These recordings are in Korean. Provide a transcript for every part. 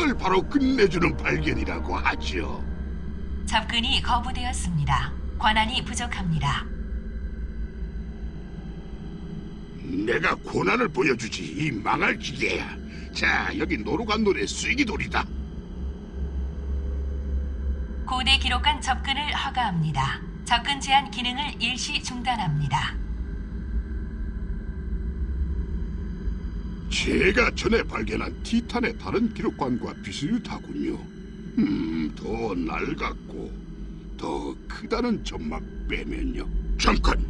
이걸 바로 끝내주는 발견이라고 하죠. 접근이 거부되었습니다. 권한이 부족합니다. 내가 고난을 보여주지 이 망할 기계야. 자, 여기 노루간놀의 쐐기돌이다. 고대 기록관 접근을 허가합니다. 접근 제한 기능을 일시 중단합니다. 제가 전에 발견한 티탄의 다른 기록관과 비슷하군요. 음, 더 낡았고 더 크다는 점만 빼면요. 잠깐,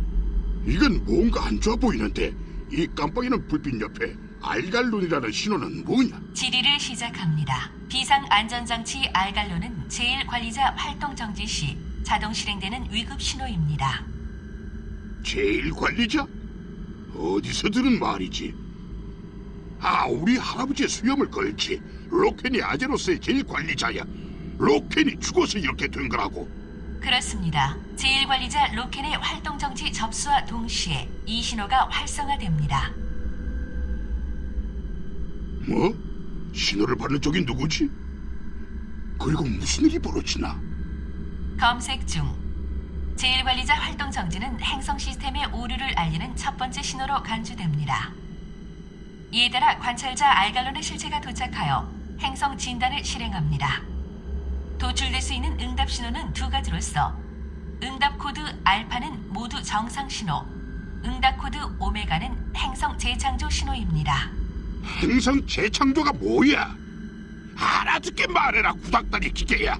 이건 뭔가 안 좋아 보이는데 이 깜빡이는 불빛 옆에 알갈론이라는 신호는 뭐냐? 질의를 시작합니다. 비상 안전장치 알갈로는 제1관리자 활동 정지 시 자동 실행되는 위급 신호입니다. 제일 관리자? 어디서 들은 말이지? 아, 우리 할아버지의 수염을 걸지. 로켄이 아제로스의 제일 관리자야. 로켄이 죽어서 이렇게 된 거라고. 그렇습니다. 제1관리자 로켄의 활동 정지 접수와 동시에 이 신호가 활성화됩니다. 뭐? 신호를 받는 쪽이 누구지? 그리고 무슨 일이 벌어지나? 검색 중. 제1관리자 활동 정지는 행성 시스템의 오류를 알리는 첫 번째 신호로 간주됩니다. 이에 따라 관찰자 알갈론의 실체가 도착하여 행성 진단을 실행합니다. 도출될 수 있는 응답 신호는 두 가지로서 응답 코드 알파는 모두 정상 신호, 응답 코드 오메가는 행성 재창조 신호입니다. 행성 재창조가 뭐야? 알아듣게 말해라, 구닥다리 기계야.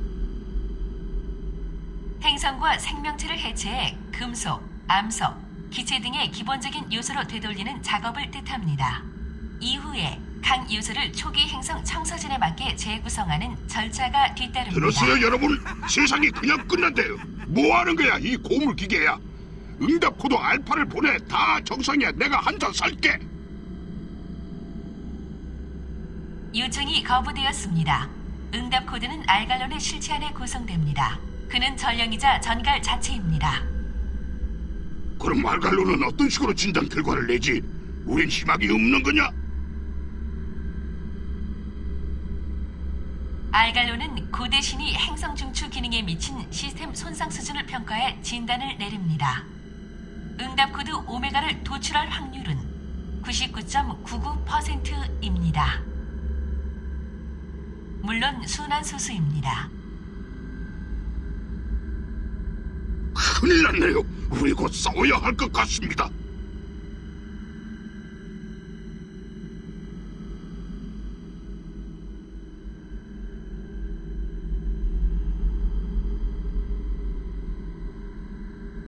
행성과 생명체를 해체해 금속, 암석, 기체 등의 기본적인 요소로 되돌리는 작업을 뜻합니다. 이후에 각 요소를 초기 행성 청소전에 맞게 재구성하는 절차가 뒤따릅니다. 들었어요, 여러분? 세상이 그냥 끝난대요. 뭐 하는 거야, 이 고물 기계야? 응답 코드 알파를 보내. 다 정상이야. 내가 한 잔 살게. 요청이 거부되었습니다. 응답 코드는 알갈론의 실체 안에 구성됩니다. 그는 전령이자 전갈 자체입니다. 그럼 말갈로는 어떤 식으로 진단 결과를 내지? 우린 희망이 없는 거냐? 알갈론은 고대 신이 행성 중추 기능에 미친 시스템 손상 수준을 평가해 진단을 내립니다. 응답 코드 오메가를 도출할 확률은 99.99%입니다. 물론 순환 소수입니다. 큰일 났네요. 우리 곧 싸워야 할 것 같습니다.